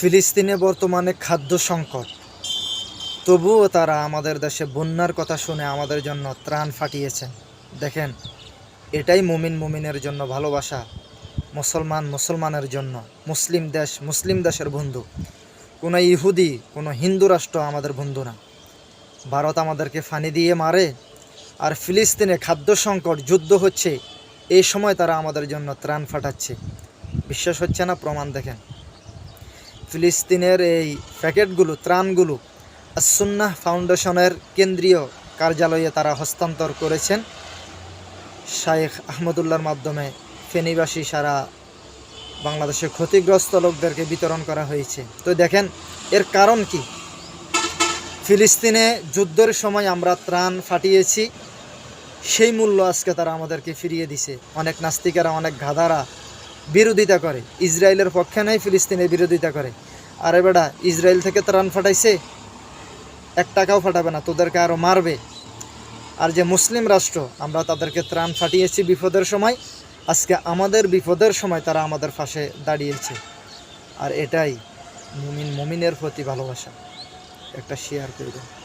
ফিলিস্তিনে বর্তমানে খাদ্য সংকট। তবুও তারা আমাদের দেশে বন্যার কথা শুনে আমাদের জন্য ত্রাণ ফাটিয়েছেন। দেখেন, এটাই মুমিন মুমিনের জন্য ভালোবাসা, মুসলমান মুসলমানের জন্য, মুসলিম দেশ মুসলিম দেশের বন্ধু। কোনো ইহুদি, কোনো হিন্দু রাষ্ট্র আমাদের বন্ধু না। ভারত আমাদেরকে ফানি দিয়ে মারে, আর ফিলিস্তিনে খাদ্য সংকট, যুদ্ধ হচ্ছে, এই সময় তারা আমাদের জন্য ত্রাণ ফাটাচ্ছে। বিশ্বাস হচ্ছে না, প্রমাণ দেখেন। ফিলিস্তিনের এই প্যাকেটগুলো, ত্রাণগুলো আসুন্নাহ ফাউন্ডেশনের কেন্দ্রীয় কার্যালয়ে তারা হস্তান্তর করেছেন। শায়েখ আহমদুল্লার মাধ্যমে ফেনীবাসী সারা বাংলাদেশের ক্ষতিগ্রস্ত লোকদেরকে বিতরণ করা হয়েছে। তো দেখেন, এর কারণ কি? ফিলিস্তিনে যুদ্ধের সময় আমরা ত্রাণ ফাটিয়েছি, সেই মূল্য আজকে তারা আমাদেরকে ফিরিয়ে দিছে। অনেক নাস্তিকেরা, অনেক গাধারা বিরোধিতা করে। ইসরায়েলের পক্ষে নেই ফিলিস্তিনের বিরোধিতা করে। আরে বেটা, ইসরায়েল থেকে ত্রাণ ফাটাইছে। এক টাকাও ফাটাবে না, তোদেরকে আরও মারবে। আর যে মুসলিম রাষ্ট্র, আমরা তাদেরকে ত্রাণ ফাটিয়েছি বিপদের সময়। আজকে আমাদের বিপদের সময় তারা আমাদের পাশে দাঁড়িয়েছে। আর এটাই মুমিন, মুমিনের প্রতি ভালোবাসা। একটা শেয়ার করে